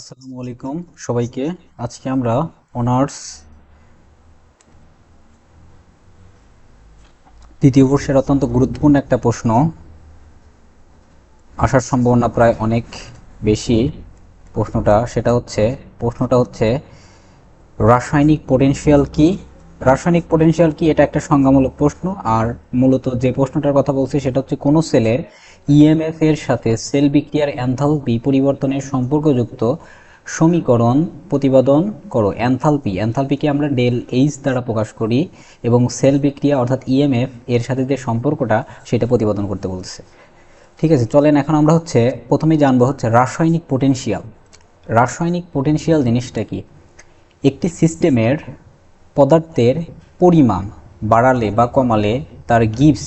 আসসালামু আলাইকুম সবাইকে। আজকে আমরা অনার্স দ্বিতীয় বর্ষের অত্যন্ত গুরুত্বপূর্ণ একটা প্রশ্ন। আসার সম্ভাবনা প্রায় অনেক বেশি। প্রশ্নটা সেটা হচ্ছে, প্রশ্নটা হচ্ছে, রাসায়নিক পোটেনশিয়াল কি? রাসায়নিক পোটেনশিয়াল কি? এটা একটা সংজ্ঞামূলক প্রশ্ন। আর মূলত যে প্রশ্নটার কথা বলছি সেটা হচ্ছে কোনো সেলের ইএমএফ এর সাথে সেল বিক্রিয়ার এনথালপি পরিবর্তনের সম্পর্কযুক্ত সমীকরণ প্রতিপাদন করো। এনথালপি, এনথালপিকে আমরা ডেল এইচ দ্বারা প্রকাশ করি এবং সেল বিক্রিয়া অর্থাৎ ইএমএফ এর সাথে যে সম্পর্কটা, সেটা প্রতিপাদন করতে বলছে ঠিক আছে, চলেন এখন আমরা হচ্ছে, প্রথমেই জানব হচ্ছে রাসায়নিক পোটেনশিয়াল রাসায়নিক পোটেনশিয়াল জিনিসটা কি? একটি সিস্টেমের পদার্থের পরিমাণ বাড়ালে বা কমালে তার গিভস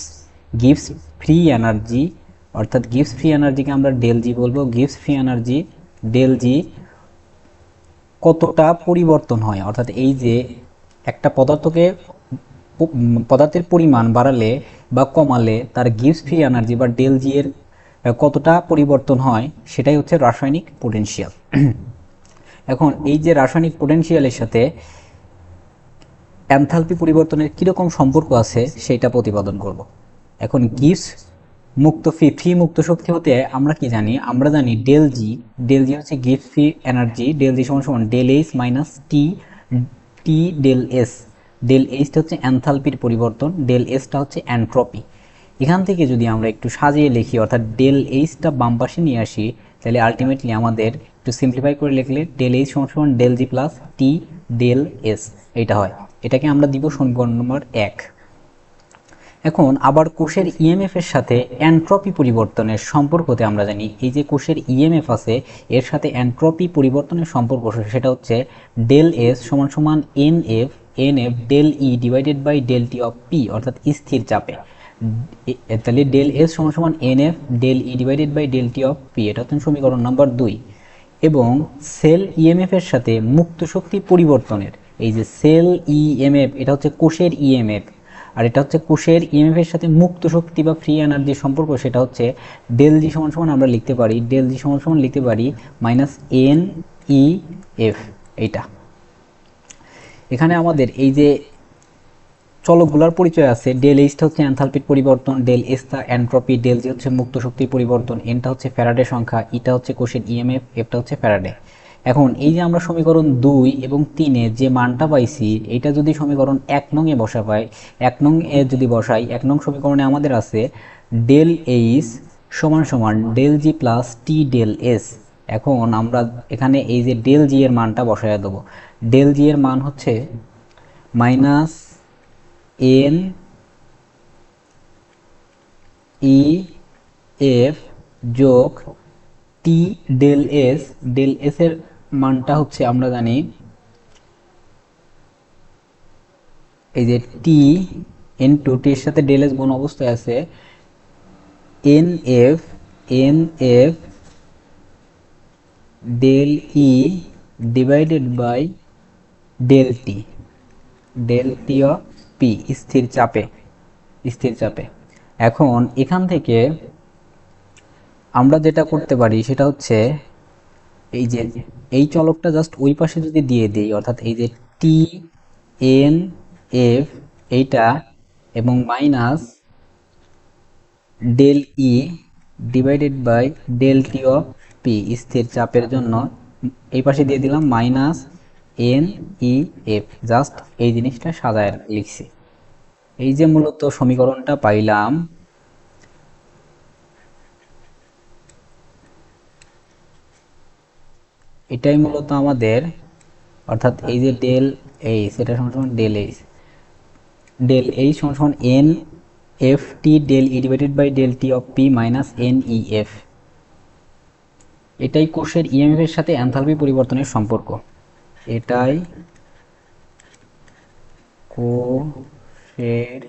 গিভস ফ্রি এনার্জি অর্থাৎ গিভস ফ্রি এনার্জিকে আমরা ডেল জি বলব। গিভস ফ্রি এনার্জি ডেল জি কতটা পরিবর্তন হয়? অর্থাৎ এই যে একটা পদার্থকে পদার্থের পরিমাণ বাড়ালে বা কমালে তার গিভস ফ্রি এনার্জি বা ডেল জি এর কতটা পরিবর্তন হয় সেটাই হচ্ছে রাসায়নিক পোটেনশিয়াল এখন এই যে রাসায়নিক পোটেনশিয়ালের সাথে এনথালপি পরিবর্তনের কীরকম সম্পর্ক আছে সেটা প্রতিপাদন করব। এখন গিভস মুক্ত ফি ফ্রি মুক্ত শক্তি হতে আমরা কি জানি? আমরা জানি ডেল জি ডেল জি হচ্ছে গিভস ফ্রি এনার্জি ডেল জি সমান সমান del H minus T T del S del এইচটা হচ্ছে এনথালপির পরিবর্তন ডেল এসটা হচ্ছে অ্যান্ট্রপি এখান থেকে যদি আমরা একটু সাজিয়ে লিখি, অর্থাৎ ডেল এইচটা বাম পাশে নিয়ে আসি, তাহলে আলটিমেটলি আমাদের একটু সিম্পলিফাই করে লিখলে ডেল এইচ সমান সমান del G plus T del S এইটা হয়। এটাকে আমরা দিব সমীকরণ নম্বর এক। এখন আবার কোষের ইএমএফ এর সাথে এন্ট্রপি পরিবর্তনের সম্পর্কতে আমরা জানি, এই যে কোষের ইএমএফ আছে, এর সাথে এন্ট্রপি পরিবর্তনের সম্পর্ক সেটা হচ্ছে ডেল এস সমান সমান N F N F del E divided by del T of P অর্থাৎ স্থির চাপে। তাহলে ডেল এস সমান সমান N F del E divided by del T of P এটা হচ্ছে সমীকরণ নাম্বার দুই। এবং সেল ইএমএফ এর সাথে মুক্ত শক্তি পরিবর্তনের, এই যে সেল ইএমএফ এটা হচ্ছে কোষের ইএমএফ আর এটা হচ্ছে কোষের ইএমএফ এর সাথে মুক্ত শক্তি বা ফ্রি এনার্জির সম্পর্ক, সেটা হচ্ছে ডেল জি সমান সমান আমরা লিখতে পারি ডেল জি সমান সমান লিখতে পারি মাইনাস এন ই এফ এইটা। এখানে আমাদের এই যে চলকগুলোর পরিচয় আছে ডেল এইচটা হচ্ছে এনথালপির পরিবর্তন ডেল এসটা এন্ট্রপি ডেল জি হচ্ছে মুক্ত শক্তির পরিবর্তন এনটা হচ্ছে ফ্যারাডে সংখ্যা ইটা হচ্ছে কোষের ইএমএফ এফটা হচ্ছে ফ্যারাডে এখন এই যে আমরা সমীকরণ দুই এবং তিনে যে মানটা পাইছি, এটা যদি সমীকরণ এক নং এ বসা পাই এক নং এ যদি বসাই, এক নং সমীকরণে আমাদের আছে ডেল এইচ সমান সমান del G plus T del S. এখন আমরা এখানে এই যে ডেল জি এর মানটা বসায় দেবো। ডেল জি এর মান হচ্ছে মাইনাস এন ই এফ যোগ T del S. Del S এর মানটা হচ্ছে আমরা জানি এই যে টি এন টু টির সাথে ডেল এস গুণ অবস্থায় আছে N F N F del E divided by del T del T of P স্থির চাপে স্থির চাপে। এখন এখান থেকে আমরা যেটা করতে পারি সেটা হচ্ছে এই যে, এই চলকটা জাস্ট ওই পাশে যদি দিয়ে দিই, অর্থাৎ এই যে টি এন এফ এইটা এবং minus del E divided by del T of P স্থির চাপের জন্য এই পাশে দিয়ে দিলাম minus N E F just এই জিনিসটা সাজায় লিখছি। এই যে মূলত সমীকরণটা পাইলাম এটাই মূলত আমাদের, অর্থাৎ এই যে ডেল এইচ এটা সমান সমান ডেল এইচ ডেল এইচ সমান সমান N F T del E divided by del T of P minus N E F এটাই কোষের ইএমএফ এর সাথে এনথালপি পরিবর্তনের সম্পর্ক। এটাই কোষের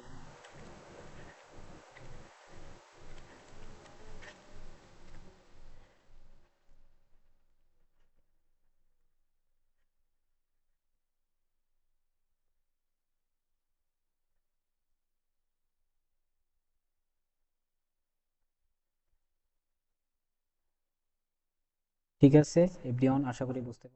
ঠিক আছে এভরিওয়ান আশা করি বুঝতে